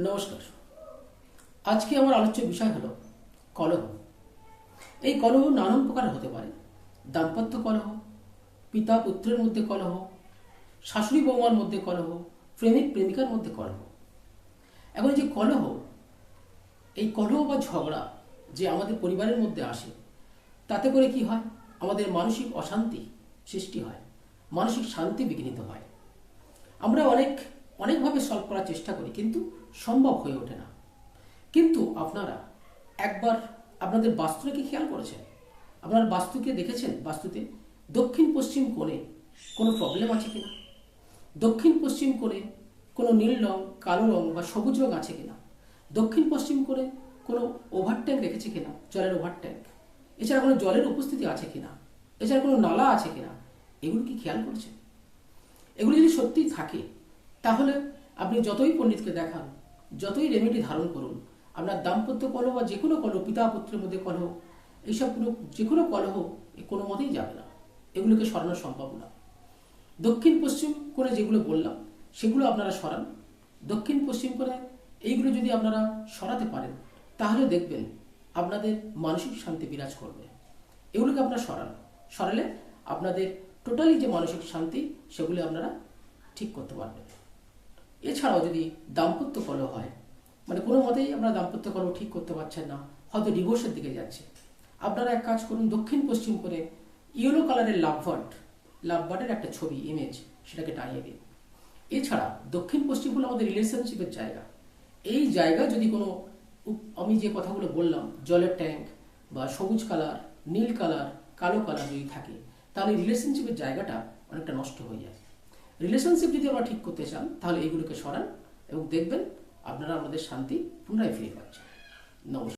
নমস্কার। আজকে আমার আলোচ্য বিষয় হলো কলহ। এই কলহ নানান প্রকার হতে পারে। দাম্পত্য কলহ, পিতা পুত্রের মধ্যে কলহ, শাশুড়ি বৌমার মধ্যে কলহ, প্রেমিক প্রেমিকার মধ্যে কলহ। এখন যে কলহ, এই কলহ বা ঝগড়া যে আমাদের পরিবারের মধ্যে আসে, তাতে করে কি হয়? আমাদের মানসিক অশান্তি সৃষ্টি হয়। মানসিক শান্তি বিঘ্নিত হয়। আমরা অনেক অনেকভাবে সলভ করার চেষ্টা করি, কিন্তু সম্ভব হয়ে ওঠে না। কিন্তু আপনারা একবার আপনাদের বাস্তুকে কি খেয়াল করেছেন? আপনার বাস্তুকে দেখেছেন? বাস্তুতে দক্ষিণ পশ্চিম কোণে কোনো প্রবলেম আছে কিনা? দক্ষিণ পশ্চিম কোণে কোনো নীল রং, কালো রং বা সবুজ রং আছে কিনা? দক্ষিণ পশ্চিম কোণে কোনো ওভার ট্যাঙ্ক রেখেছে কিনা? জলের ওভার ট্যাঙ্ক এছাড়া কোনো জলের উপস্থিতি আছে কিনা? এছাড়া কোনো নালা আছে কিনা? এগুলো কি খেয়াল করেছেন? এগুলো যদি সত্যিই থাকে তাহলে আপনি যতই পণ্ডিতকে দেখান, যতই রেমেডি ধারণ করুন, আপনার দাম্পত্য কলহ বা যে কোনো কলহ পিতা পুত্রের মধ্যে কলহ, এইসব কোনো যে কোনো কলহ কোনো মতেই যাবে না। এগুলোকে সরানো সম্ভব না। দক্ষিণ পশ্চিম করে যেগুলো বললাম, সেগুলো আপনারা সরান। দক্ষিণ পশ্চিম করে এইগুলো যদি আপনারা সরাতে পারেন, তাহলে দেখবেন আপনাদের মানসিক শান্তি বিরাজ করবে। এগুলোকে আপনারা সরান। সরালে আপনাদের টোটালি যে মানসিক শান্তি, সেগুলো আপনারা ঠিক করতে পারবেন। এছাড়াও যদি দাম্পত্য কলহ হয় মানে কোনো মতেই আপনারা দাম্পত্য কলহ ঠিক করতে পারছেন না, হয়তো ডিভোর্সের দিকে যাচ্ছে। আপনারা এক কাজ করুন, দক্ষিণ পশ্চিম করে ইয়েলো কালারের লাভবার্ড লাভবার্ডের একটা ছবি ইমেজ সেটাকে টাঙিয়ে দিন। এছাড়া দক্ষিণ পশ্চিম হলো আমাদের রিলেশনশিপের জায়গা। এই জায়গায় যদি কোনো, আমি যে কথাগুলো বললাম, জলের ট্যাঙ্ক বা সবুজ কালার নীল কালার কালো কালার যদি থাকে, তাহলে রিলেশনশিপের জায়গাটা অনেকটা নষ্ট হয়ে যায়। রিলেশনশিপ যদি আমরা ঠিক করতে চান, তাহলে এগুলোকে সরান এবং দেখবেন আপনারা আমাদের শান্তি পুনরায় ফিরে পাচ্ছেন। নমস্কার।